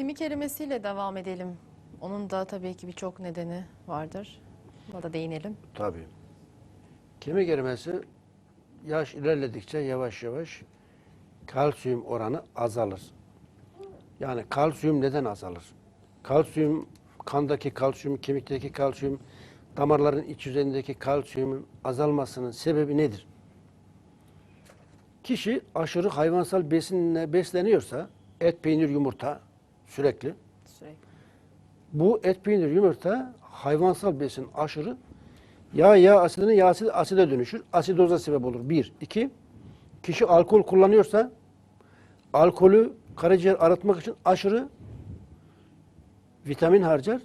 kemik erimesiyle devam edelim. Onun da tabii ki birçok nedeni vardır. Buna da değinelim. Tabii. Kemik erimesi yaş ilerledikçe yavaş yavaş kalsiyum oranı azalır. Yani kalsiyum neden azalır? Kalsiyum, kandaki kalsiyum, kemikteki kalsiyum, damarların iç yüzeyindeki kalsiyumun azalmasının sebebi nedir? Kişi aşırı hayvansal besinle besleniyorsa, et, peynir, yumurta sürekli, Sürekli. bu et, peynir, yumurta hayvansal besin aşırı yağ, yağ asidinin yağ asidi aside dönüşür. Asidoza sebep olur. Bir. iki Kişi alkol kullanıyorsa alkolü karaciğer arıtmak için aşırı vitamin harcar.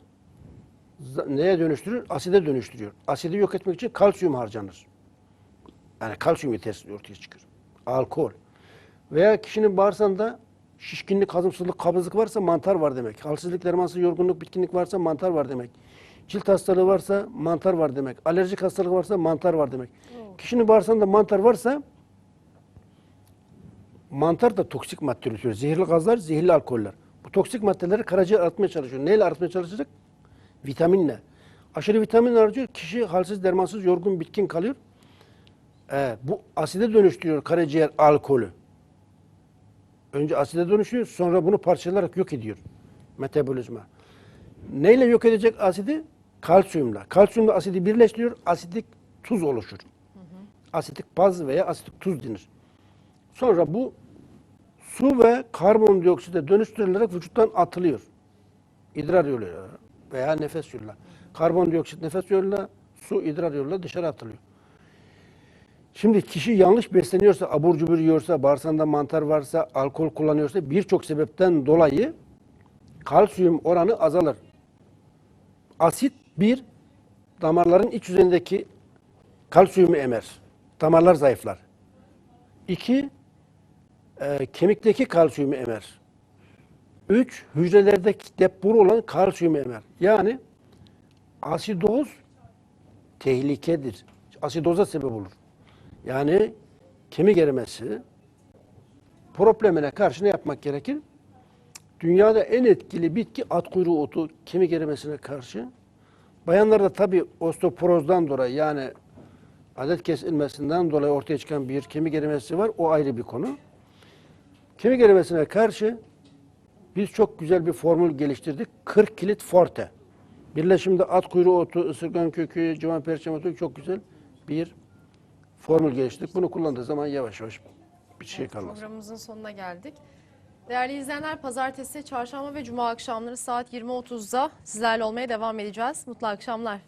Neye dönüştürür? Aside dönüştürüyor. Asidi yok etmek için kalsiyum harcanır. Yani kalsiyum yetersizliği ortaya çıkıyor. Alkol. Veya kişinin bağırsağında şişkinlik, hazımsızlık, kabızlık varsa mantar var demek. Halsizlik, dermansız, yorgunluk, bitkinlik varsa mantar var demek. Cilt hastalığı varsa mantar var demek. Alerjik hastalık varsa mantar var demek. Kişinin bağırsağında mantar varsa mantar da toksik madde üretiyor. Zehirli gazlar, zehirli alkoller. Bu toksik maddeleri karaciğer arıtmaya çalışıyor. Neyle arıtmaya çalışacak? Vitaminle. Aşırı vitamin harcıyor. Kişi halsiz, dermansız, yorgun, bitkin kalıyor. Ee, bu aside dönüştürüyor karaciğer alkolü. Önce aside dönüşüyor, sonra bunu parçalayarak yok ediyor. Metabolizma. Neyle yok edecek asidi? Kalsiyumla. Kalsiyumla asidi birleştiriyor, asidik tuz oluşur. Asitik baz veya asitik tuz denir. Sonra bu su ve karbondioksite dönüştürülerek vücuttan atılıyor. İdrar yoluyla veya nefes yoluyla. Karbondioksit nefes yoluyla, su idrar yoluyla dışarı atılıyor. Şimdi kişi yanlış besleniyorsa, abur cubur yiyorsa, bağırsağında mantar varsa, alkol kullanıyorsa birçok sebepten dolayı kalsiyum oranı azalır. Asit bir, damarların iç yüzeyindeki kalsiyumu emer. Damarlar zayıflar. İki, e, kemikteki kalsiyumu emer. Üç, hücrelerdeki depolu olan kalsiyumu emer. Yani asidoz tehlikedir. Asidoza sebep olur. Yani kemik erimesi problemine karşı ne yapmak gerekir? Dünyada en etkili bitki at kuyruğu otu kemik erimesine karşı. Bayanlarda tabi osteoporozdan dolayı yani adet kesilmesinden dolayı ortaya çıkan bir kemik erimesi var. O ayrı bir konu. Kemik erimesine karşı biz çok güzel bir formül geliştirdik. 40 kilit forte. Birleşimde at kuyruğu otu, ısırgan kökü, civan perçem otu çok güzel bir formül geliştirdik. Bunu kullandığı zaman yavaş yavaş bir şey Evet, kalmaz. Programımızın sonuna geldik. Değerli izleyenler pazartesi, çarşamba ve cuma akşamları saat 20.30'da sizlerle olmaya devam edeceğiz. Mutlu akşamlar.